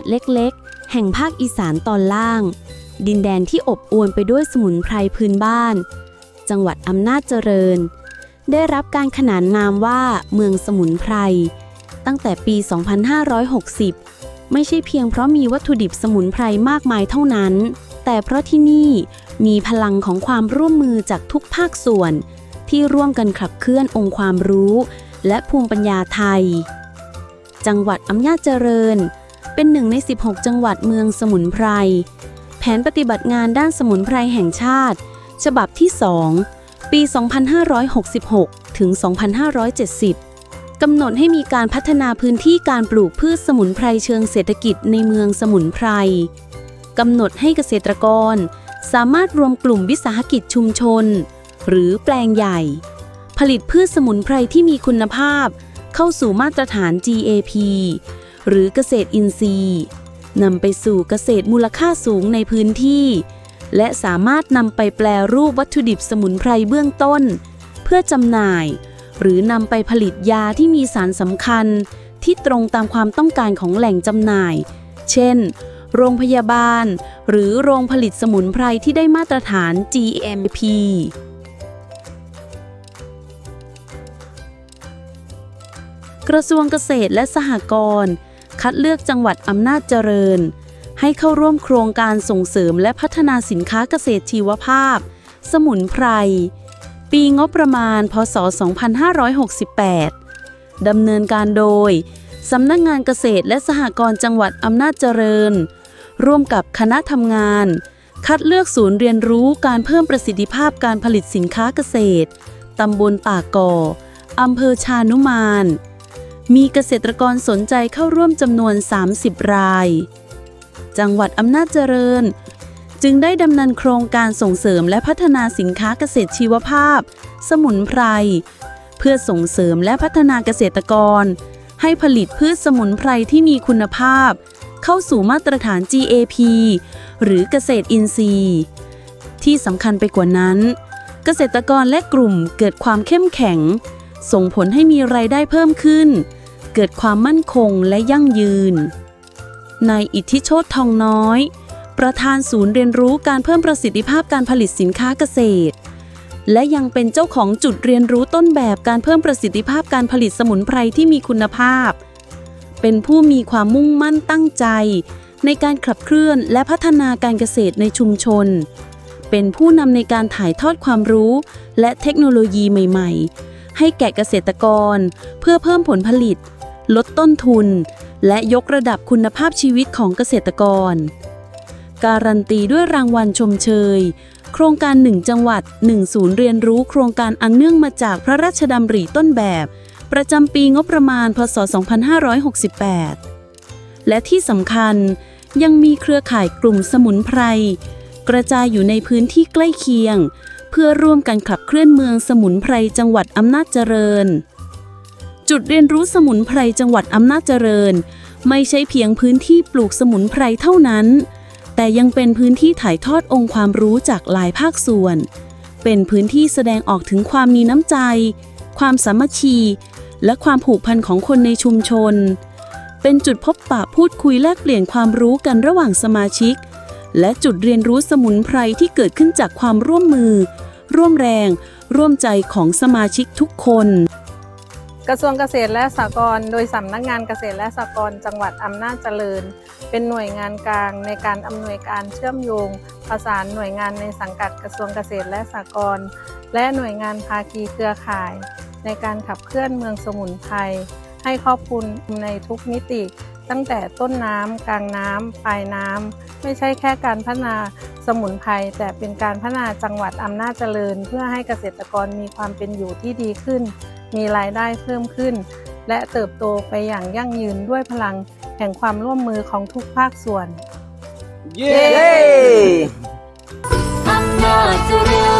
ดเล็กๆ แห่งภาคอีสานตอนล่าง ดินแดนที่อบอวลไปด้วยสมุนไพรพื้นบ้าน จังหวัดอำนาจเจริญ ได้รับการขนานนามว่าเมืองสมุนไพร ตั้งแต่ปี 2560 ไม่ใช่เพียงเพราะมีวัตถุดิบสมุนไพรมากมายเท่านั้น แต่เพราะที่นี่มีพลังของความร่วมมือจากทุกภาคส่วน ที่ร่วมกันขับเคลื่อนองค์ความรู้ และภูมิปัญญาไทยจังหวัดอำนาจเจริญ เป็นหนึ่งใน 16 จังหวัดเมืองสมุนไพร แผนปฏิบัติงานด้านสมุนไพรแห่งชาติ ฉบับที่ 2 ปี 2566 ถึง 2570 กำหนดให้มีการพัฒนาพื้นที่การปลูกพืชสมุนไพรเชิงเศรษฐกิจในเมืองสมุนไพร กำหนดให้เกษตรกร สามารถรวมกลุ่มวิสาหกิจชุมชน หรือแปลงใหญ่ ผลิตพืชสมุนไพรที่มีคุณภาพ เข้าสู่มาตรฐาน GAP หรือเกษตรอินทรีย์นำไปสู่เกษตรมูลค่าสูงในพื้นที่ และสามารถนำไปแปลรูปวัตถุดิบสมุนไพรเบื้องต้น เพื่อจำหน่าย หรือนำไปผลิตยาที่มีสารสำคัญ ที่ตรงตามความต้องการของแหล่งจำหน่าย เช่น โรงพยาบาล หรือโรงผลิตสมุนไพรที่ได้มาตรฐาน GMP กระทรวงเกษตรและสหกรณ์ คัดเลือกจังหวัดอำนาจเจริญ ให้เข้าร่วมโครงการส่งเสริมและพัฒนาสินค้าเกษตรชีวภาพ สมุนไพร ปีงบประมาณ พศ 2568 ดำเนินการโดย สำนักงานเกษตรและสหกรณ์จังหวัดอำนาจเจริญ ร่วมกับคณะทำงาน คัดเลือกศูนย์เรียนรู้การเพิ่มประสิทธิภาพการผลิตสินค้าเกษตร ตำบลป่าก่ออำเภอชานุมาน มีเกษตรกรสนใจเข้าร่วมจำนวน 30 ราย จังหวัดอำนาจเจริญ จึงได้ดำเนินโครงการส่งเสริมและพัฒนาสินค้าเกษตรชีวภาพ สมุนไพร เพื่อส่งเสริมและพัฒนาเกษตรกร ให้ผลิตพืชสมุนไพรที่มีคุณภาพ เข้าสู่มาตรฐาน GAP หรือเกษตรอินทรีย์ ที่สำคัญไปกว่านั้น เกษตรกรและกลุ่มเกิดความเข้มแข็ง ส่งผลให้มีรายได้เพิ่มขึ้น เกิดความมั่นคงและยั่งยืน นายอิทธิโชตทองน้อย ประธานศูนย์เรียนรู้การเพิ่มประสิทธิภาพการผลิตสินค้าเกษตร และยังเป็นเจ้าของจุดเรียนรู้ต้นแบบการเพิ่มประสิทธิภาพการผลิตสมุนไพรที่มีคุณภาพ เป็นผู้มีความมุ่งมั่นตั้งใจ ในการขับเคลื่อนและพัฒนาการเกษตรในชุมชน เป็นผู้นำในการถ่ายทอดความรู้ และเทคโนโลยีใหม่ ๆ ให้แก่เกษตรกร เพื่อเพิ่มผลผลิต ลดต้นทุน และยกระดับคุณภาพชีวิตของเกษตรกร การันตีด้วยรางวัลชมเชย โครงการ 1 จังหวัด 1 ศูนย์เรียนรู้โครงการอันเนื่องมาจากพระราชดำริต้นแบบ ประจำปีงบประมาณ พศ 2568 และที่สำคัญยังมีเครือข่ายกลุ่มสมุนไพรกระจายอยู่ในพื้นที่ใกล้เคียง เพื่อร่วมกันขับเคลื่อนเมืองสมุนไพรจังหวัดอำนาจเจริญ จุดเรียนรู้สมุนไพรจังหวัดอำนาจเจริญ ไม่ใช่เพียงพื้นที่ปลูกสมุนไพรเท่านั้น แต่ยังเป็นพื้นที่ถ่ายทอดองค์ความรู้จากหลายภาคส่วน เป็นพื้นที่แสดงออกถึงความมีน้ำใจ ความสามัคคี และความผูกพันของคนในชุมชน เป็นจุดพบปะพูดคุยแลกเปลี่ยนความรู้กันระหว่างสมาชิก และจุดเรียนรู้สมุนไพรที่เกิดขึ้นจากความร่วมมือ ร่วมแรง ร่วมใจของสมาชิกทุกคน กระทรวงเกษตรและสหกรณ์โดยสำนักงานเกษตรและสหกรณ์จังหวัดอำนาจเจริญ เป็นหน่วยงานกลางในการอำนวยการเชื่อมโยง ประสานหน่วยงานในสังกัดกระทรวงเกษตรและสหกรณ์และหน่วยงานภาคีเครือข่าย ในการขับเคลื่อนเมืองสมุนไพรให้ครอบคลุมในทุกมิติ ตั้งแต่ต้นน้ำกลางน้ำปลายน้ำไม่ใช่แค่การพัฒนาสมุนไพรแต่เป็นการพัฒนาจังหวัดอำนาจเจริญ เพื่อให้เกษตรกรมีความเป็นอยู่ที่ดีขึ้น มีรายได้เพิ่มขึ้น และเติบโตไปอย่างยั่งยืนด้วยพลังแห่งความร่วมมือของทุกภาคส่วน เย้อำนาจเจริ